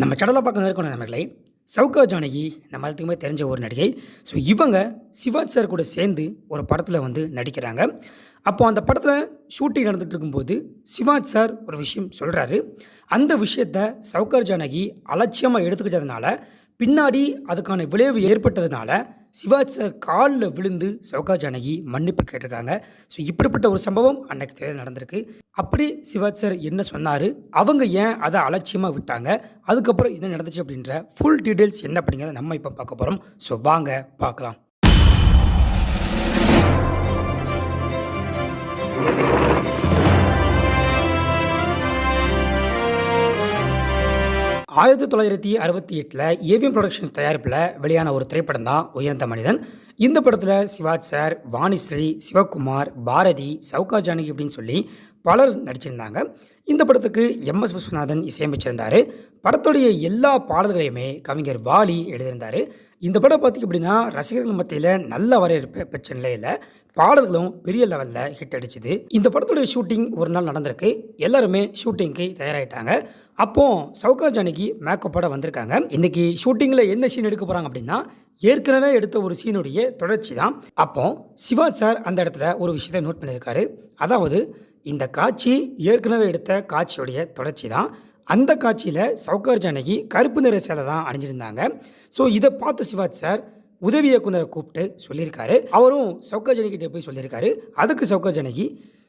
நம்ம சடலை பார்க்க இருக்கணும் நம்மளை சவுகா ஜானகி நம்ம எல்லாத்துக்குமே தெரிஞ்ச ஒரு நடிகை. ஸோ இவங்க சிவாஜ் சார் கூட சேர்ந்து ஒரு படத்தில் வந்து நடிக்கிறாங்க. அப்போ அந்த படத்தில் ஷூட்டிங் நடந்துகிட்டு இருக்கும்போது சிவாஜ் சார் ஒரு விஷயம் சொல்கிறாரு அந்த விஷயத்தை சவுகார் ஜானகி அலட்சியமாக எடுத்துக்கிட்டதுனால பின்னாடி அதுக்கான விளைவு ஏற்பட்டதுனால சிவாஜ் சார் காலில் விழுந்து சௌகா ஜானகி மன்னிப்பு கேட்டிருக்காங்க. ஸோ இப்படிப்பட்ட ஒரு சம்பவம் அன்னைக்கு தேர்தல் நடந்திருக்கு. அப்படி சிவாஜ் சார் என்ன சொன்னார்? அவங்க ஏன் அதை அலட்சியமாக விட்டாங்க? அதுக்கப்புறம் என்ன நடந்துச்சு அப்படின்ற ஃபுல் டீட்டெயில்ஸ் என்ன அப்படிங்கிறத நம்ம இப்போ பார்க்க போகிறோம் ஸோ வாங்க பார்க்கலாம். ஆயிரத்தி தொள்ளாயிரத்தி அறுபத்தி எட்டில் ஏவிஎம் ப்ரொடக்ஷன் தயாரிப்பில் வெளியான ஒரு திரைப்படம் தான் உயர்ந்த மனிதன். இந்த படத்தில் சிவாஜ் சார் வாணிஸ்ரீ சிவகுமார் பாரதி சவுகா ஜானகி அப்படின்னு சொல்லி பலர் நடிச்சிருந்தாங்க. இந்த படத்துக்கு எம் எஸ் விஸ்வநாதன் இசையமைச்சிருந்தார். படத்துடைய எல்லா பாடல்களையுமே கவிஞர் வாலி எழுதியிருந்தார். இந்த படம் பார்த்திங்க அப்படின்னா ரசிகர்கள் மத்தியில் நல்ல வரவேற்பு பெற்ற நிலையில் பாடல்களும் பெரிய லெவலில் ஹிட் அடிச்சுது. இந்த படத்துடைய ஷூட்டிங் ஒரு நாள் நடந்திருக்கு. எல்லாருமே ஷூட்டிங்க்கு தயாராகிட்டாங்க அப்போ சவுகா மேக்கப் மேக்கப்போட வந்திருக்காங்க. இன்னைக்கு ஷூட்டிங்கில் என்ன சீன் எடுக்க போகிறாங்க அப்படின்னா ஏற்கனவே எடுத்த ஒரு சீனுடைய தொடர்ச்சி தான் அப்போ சிவாஜ் சார் அந்த இடத்துல ஒரு விஷயத்தை நோட் பண்ணியிருக்காரு. அதாவது இந்த காட்சி ஏற்கனவே எடுத்த காட்சியுடைய தொடர்ச்சி தான் அந்த காட்சியில் சவுகார் ஜானகி கருப்பு நிற சேலை தான் அணிஞ்சிருந்தாங்க. ஸோ இதை பார்த்த சிவாஜ் சார் உதவி இயக்குனரை கூப்பிட்டு சொல்லியிருக்காரு. அவரும் சவுகா ஜானகிட்ட போய் சொல்லியிருக்காரு. அதுக்கு சவுகா ஜானகி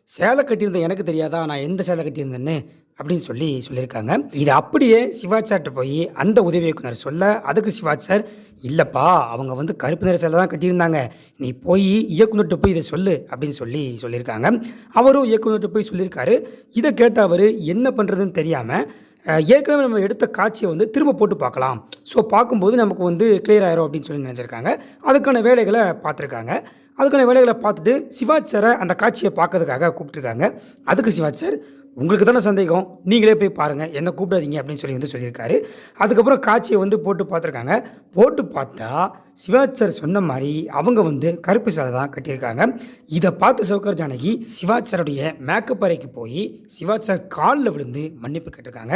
சேலை கட்டியிருந்த எனக்கு தெரியாதா? நான் எந்த சேலை கட்டியிருந்தேன்னு அப்படின்னு சொல்லி சொல்லியிருக்காங்க. இது அப்படியே சிவாச்சார்கிட்ட போய் அந்த உதவி இயக்குனர் சொல்ல அதுக்கு சிவாஜ் சார் இல்லைப்பா அவங்க வந்து கருப்பு நிற சேலை தான் கட்டியிருந்தாங்க. நீ போய் இயக்குநர்கிட்ட போய் இதை சொல்லு அப்படின்னு சொல்லி சொல்லியிருக்காங்க. அவரும் இயக்குநர்கிட்ட போய் சொல்லியிருக்காரு. இதை கேட்ட அவர் என்ன பண்ணுறதுன்னு தெரியாமல் ஏற்கனவே நம்ம எடுத்த காட்சியை வந்து திரும்ப போட்டு பார்க்கலாம். ஸோ பார்க்கும்போது நமக்கு வந்து கிளியர் ஆயிரும் அப்படின்னு சொல்லி நினச்சிருக்காங்க. அதுக்கான வேலைகளை பார்த்துருக்காங்க. அதுக்கான வேலைகளை பார்த்துட்டு சிவாஜ் சாரை அந்த காட்சியை பார்க்கறதுக்காக கூப்பிட்டுருக்காங்க. அதுக்கு சிவாஜ் சார் உங்களுக்கு தானே சந்தேகம்? நீங்களே போய் பாருங்கள் என்ன கூப்பிடாதீங்க அப்படின்னு சொல்லி வந்து சொல்லியிருக்காரு. அதுக்கப்புறம் காட்சியை வந்து போட்டு பார்த்துருக்காங்க. போட்டு பார்த்தா சிவாச்சர் சொன்ன மாதிரி அவங்க வந்து கருப்பு சேலை தான் கட்டியிருக்காங்க. இதை பார்த்து சவுக்கர் ஜானகி சிவாச்சருடைய மேக்கப் அறைக்கு போய் சிவாச்சர் காலில் விழுந்து மன்னிப்பு கேட்டிருக்காங்க.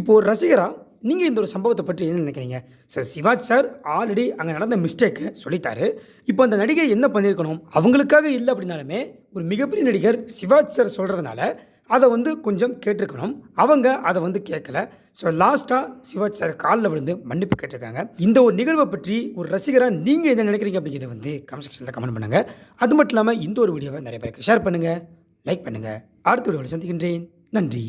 இப்போ ஒரு ரசிகராக நீங்கள் இந்த ஒரு சம்பவத்தை பற்றி என்ன நினைக்கிறீங்க? சார் சிவாஜ் சார் ஆல்ரெடி அங்கே நடந்த மிஸ்டேக்கை சொல்லிட்டாரு. இப்போ அந்த நடிகை என்ன பண்ணியிருக்கணும்? அவங்களுக்காக இல்லை அப்படின்னாலுமே ஒரு மிகப்பெரிய நடிகர் சிவாஜ் சார் சொல்கிறதுனால அதை வந்து கொஞ்சம் கேட்டிருக்கணும். அவங்க அதை வந்து கேட்கல. ஸோ லாஸ்ட்டாக சிவாஜ் சார் காலில் விழுந்து மன்னிப்பு கேட்டிருக்காங்க. இந்த ஒரு நிகழ்வை பற்றி ஒரு ரசிகராக நீங்கள் என்ன நினைக்கிறீங்க அப்படிங்கிறத வந்து கமெண்ட் செக்ஷனில் கமெண்ட் பண்ணுங்கள் அது மட்டும் இல்லாமல் இந்த ஒரு வீடியோவை நிறைய பேருக்கு ஷேர் பண்ணுங்கள் லைக் பண்ணுங்கள் அடுத்த வீடியோவில் சந்திக்கின்றேன். நன்றி.